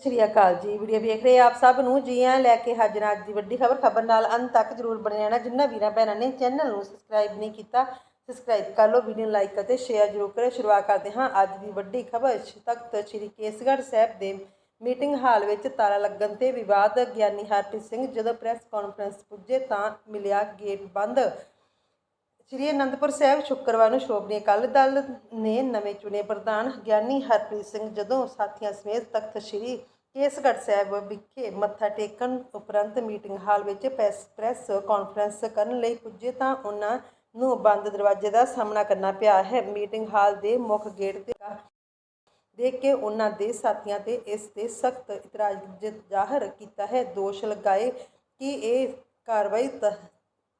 ਸਤਿ ਸ਼੍ਰੀ ਅਕਾਲ ਜੀ। ਵੀਡੀਓ ਵੇਖ ਰਹੇ ਆਪ ਸਭ ਨੂੰ? ਜੀ ਆਇਆਂ ਲੈ ਕੇ ਹਾਜ਼ਰ ਅੱਜ ਦੀ ਵੱਡੀ ਖਬਰ। ਖਬਰ ਨਾਲ ਅੰਤ ਤੱਕ ਜਰੂਰ ਬਣੇ ਰਹਿਣਾ। ਜਿੰਨਾ ਵੀਰਾਂ ਭੈਣਾਂ ਨੇ ਚੈਨਲ ਨੂੰ ਸਬਸਕ੍ਰਾਈਬ ਨਹੀਂ ਕੀਤਾ, ਸਬਸਕ੍ਰਾਈਬ ਕਰ ਲਓ, ਵੀਡੀਓ ਨੂੰ ਲਾਈਕ ਅਤੇ ਸ਼ੇਅਰ ਜਰੂਰ ਕਰੇ ਸ਼ੁਰੂਆਤ ਕਰਦੇ ਹਾਂ ਅੱਜ ਦੀ ਵੱਡੀ ਖਬਰ। ਤਖਤ ਸ੍ਰੀ ਕੇਸਗੜ੍ਹ ਸਾਹਿਬ ਦੇ ਮੀਟਿੰਗ ਹਾਲ ਵਿੱਚ ਤਾਲਾ ਲੱਗਣ ਤੇ ਵਿਵਾਦ। ਗਿਆਨੀ ਹਰਪ੍ਰੀਤ ਸਿੰਘ ਜਦੋਂ ਪ੍ਰੈਸ ਕਾਨਫਰੰਸ ਪੁੱਜੇ ਤਾਂ ਮਿਲਿਆ ਗੇਟ ਬੰਦ। ਸ਼੍ਰੀ ਅਨੰਦਪੁਰ ਸਾਹਿਬ ਸ਼ੁੱਕਰਵਾਰ ਨੂੰ ਸ਼੍ਰੋਮਣੀ ਅਕਾਲੀ ਦਲ ਨੇ ਨਵੇਂ ਚੁਣੇ ਪ੍ਰਧਾਨ ਗਿਆਨੀ ਹਰਪ੍ਰੀਤ ਸਿੰਘ ਜਦੋਂ ਸਾਥੀਆਂ ਸਮੇਤ ਤਖਤ ਸ਼੍ਰੀ ਕੇਸਗੜ੍ਹ ਸਾਹਿਬ ਵਿਖੇ ਮੱਥਾ ਟੇਕਣ ਉਪਰੰਤ ਮੀਟਿੰਗ ਹਾਲ ਵਿੱਚ ਪ੍ਰੈਸ ਪ੍ਰੈਸ ਕਾਨਫਰੰਸ ਕਰਨ ਲਈ ਪੁੱਜੇ ਤਾਂ ਉਹਨਾਂ ਨੂੰ ਬੰਦ ਦਰਵਾਜ਼ੇ ਦਾ ਸਾਹਮਣਾ ਕਰਨਾ ਪਿਆ ਹੈ। ਮੀਟਿੰਗ ਹਾਲ ਦੇ ਮੁੱਖ ਗੇਟ ਤੇ ਦੇਖ ਕੇ ਉਹਨਾਂ ਦੇ ਸਾਥੀਆਂ ਤੇ ਇਸ ਤੇ ਸਖਤ ਇਤਰਾਜ਼ ਜ਼ਾਹਰ ਕੀਤਾ ਹੈ। ਦੋਸ਼ ਲਗਾਏ ਕਿ ਇਹ ਕਾਰਵਾਈ ਤ-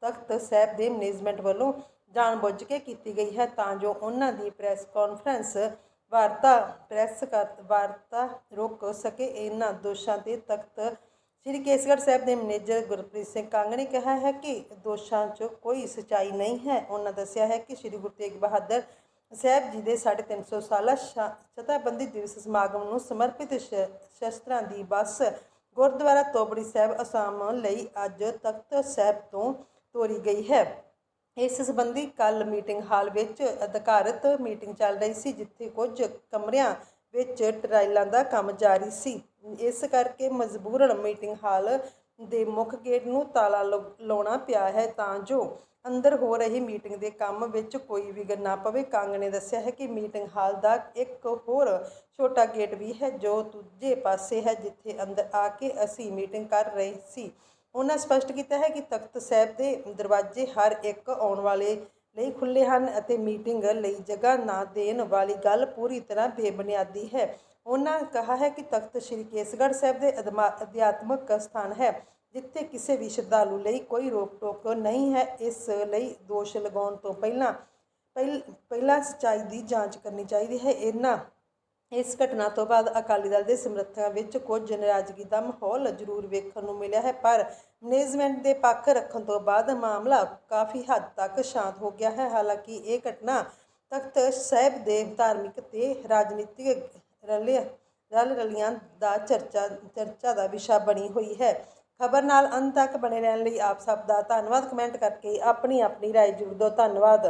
ਤਖਤ ਸਾਹਿਬ ਦੇ ਮੈਨੇਜਮੈਂਟ ਵੱਲੋਂ ਜਾਣਬੁੱਝ ਕੇ ਕੀਤੀ ਗਈ ਹੈ ਤਾਂ ਜੋ ਉਹਨਾਂ ਦੀ ਪ੍ਰੈਸ ਕਾਨਫਰੰਸ ਵਾਰਤਾ, ਪ੍ਰੈਸ ਕਰ, ਵਾਰਤਾ ਰੋਕ ਸਕੇ। ਇਹਨਾਂ ਦੋਸ਼ਾਂ ਤੇ ਤਖਤ ਸ੍ਰੀ ਕੇਸਗੜ੍ਹ ਸਾਹਿਬ ਦੇ ਮੈਨੇਜਰ ਗੁਰਪ੍ਰੀਤ ਸਿੰਘ ਕੰਗ ਨੇ ਕਿਹਾ ਹੈ ਕਿ ਦੋਸ਼ਾਂ 'ਚ ਕੋਈ ਸਚਾਈ ਨਹੀਂ ਹੈ। ਉਹਨਾਂ ਦੱਸਿਆ ਹੈ ਕਿ ਸ੍ਰੀ ਗੁਰੂ ਤੇਗ ਬਹਾਦਰ ਸਾਹਿਬ ਜੀ ਦੇ 350 ਸਾਲਾ ਸ਼ਾ- ਸ਼ਤਾਬੰਦੀ ਦਿਵਸ ਸਮਾਗਮ ਨੂੰ ਸਮਰਪਿਤ ਸ਼ਸਤਰਾਂ ਦੀ ਬੱਸ ਗੁਰਦੁਆਰਾ ਤੋਬੜੀ ਸਾਹਿਬ ਅਸਾਮ ਲਈ ਅੱਜ ਤਖਤ ਸਾਹਿਬ ਤੋਂ ਤੋਰੀ ਗਈ ਹੈ। ਇਸ ਸੰਬੰਧੀ ਕੱਲ ਮੀਟਿੰਗ ਹਾਲ ਵਿੱਚ ਅਧਿਕਾਰਤ ਮੀਟਿੰਗ ਚੱਲ ਰਹੀ ਸੀ, ਜਿੱਥੇ ਕੁਝ ਕਮਰਿਆਂ ਵਿੱਚ ਟਰਾਇਲਾਂ ਦਾ ਕੰਮ ਜਾਰੀ ਸੀ। ਇਸ ਕਰਕੇ ਮਜਬੂਰਨ ਮੀਟਿੰਗ ਹਾਲ ਦੇ ਮੁੱਖ ਗੇਟ ਨੂੰ ਤਾਲਾ ਲਾਉਣਾ ਪਿਆ ਹੈ, ਤਾਂ ਜੋ ਅੰਦਰ ਹੋ ਰਹੀ ਮੀਟਿੰਗ ਦੇ ਕੰਮ ਵਿੱਚ ਕੋਈ ਵਿਘਨ ਨਾ ਪਵੇ। ਕੰਗ ਨੇ ਦੱਸਿਆ ਹੈ ਕਿ ਮੀਟਿੰਗ ਹਾਲ ਦਾ ਇੱਕ ਹੋਰ ਛੋਟਾ ਗੇਟ ਵੀ ਹੈ, ਜੋ ਦੂਜੇ ਪਾਸੇ ਹੈ, ਜਿੱਥੇ ਅੰਦਰ ਆ ਕੇ ਅਸੀਂ ਮੀਟਿੰਗ ਕਰ ਰਹੇ ਸੀ। ਉਹਨਾਂ ਸਪਸ਼ਟ ਕੀਤਾ ਹੈ ਕਿ ਤਖਤ ਸਾਹਿਬ ਦੇ ਦਰਵਾਜ਼ੇ ਹਰ ਇੱਕ ਆਉਣ ਵਾਲੇ ਲਈ ਖੁੱਲ੍ਹੇ ਹਨ ਅਤੇ ਮੀਟਿੰਗ ਲਈ ਜਗ੍ਹਾ ਨਾ ਦੇਣ ਵਾਲੀ ਗੱਲ ਪੂਰੀ ਤਰ੍ਹਾਂ ਬੇਬੁਨਿਆਦੀ ਹੈ। ਉਹਨਾਂ ਕਿਹਾ ਹੈ ਕਿ ਤਖਤ ਸ੍ਰੀ ਕੇਸਗੜ੍ਹ ਸਾਹਿਬ ਦੇ ਅਦਮਾ- ਅਧਿਆਤਮਕ ਸਥਾਨ ਹੈ, ਜਿੱਥੇ ਕਿਸੇ ਵੀ ਸ਼ਰਧਾਲੂ ਲਈ ਕੋਈ ਰੋਕ ਟੋਕ ਨਹੀਂ ਹੈ। ਇਸ ਲਈ ਦੋਸ਼ ਲਗਾਉਣ ਤੋਂ ਪਹਿਲਾਂ, ਪਹਿਲ- ਪਹਿਲਾਂ ਸਚਾਈ ਦੀ ਜਾਂਚ ਕਰਨੀ ਚਾਹੀਦੀ ਹੈ। ਇਹਨਾਂ ਇਸ ਘਟਨਾ ਤੋਂ ਬਾਅਦ ਅਕਾਲੀ ਦਲ ਦੇ ਸਮਰਥਕਾਂ ਵਿੱਚ ਕੁਝ ਨਾਰਾਜ਼ਗੀ ਦਾ ਮਾਹੌਲ ਜ਼ਰੂਰ ਵੇਖਣ ਨੂੰ ਮਿਲਿਆ ਹੈ, ਪਰ ਮੈਨੇਜਮੈਂਟ ਦੇ ਪੱਖ ਰੱਖਣ ਤੋਂ ਬਾਅਦ ਮਾਮਲਾ ਕਾਫੀ ਹੱਦ ਤੱਕ ਸ਼ਾਂਤ ਹੋ ਗਿਆ ਹੈ। ਹਾਲਾਂਕਿ ਇਹ ਘਟਨਾ ਤਖਤ ਸਾਹਿਬ ਦੇ ਧਾਰਮਿਕ ਤੇ ਰਾਜਨੀਤਿਕ ਰਲੇ, ਰਲ ਰਲੀਆਂ ਦਾ ਚਰਚਾ ਚਰਚਾ ਦਾ ਵਿਸ਼ਾ ਬਣੀ ਹੋਈ ਹੈ। ਖਬਰ ਨਾਲ ਅੰਤ ਤੱਕ ਬਣੇ ਰਹਿਣ ਲਈ ਆਪ ਸਭ ਦਾ ਧੰਨਵਾਦ। ਕਮੈਂਟ ਕਰਕੇ ਆਪਣੀ ਆਪਣੀ ਰਾਏ ਜ਼ਰੂਰ ਦਿਓ ਧੰਨਵਾਦ।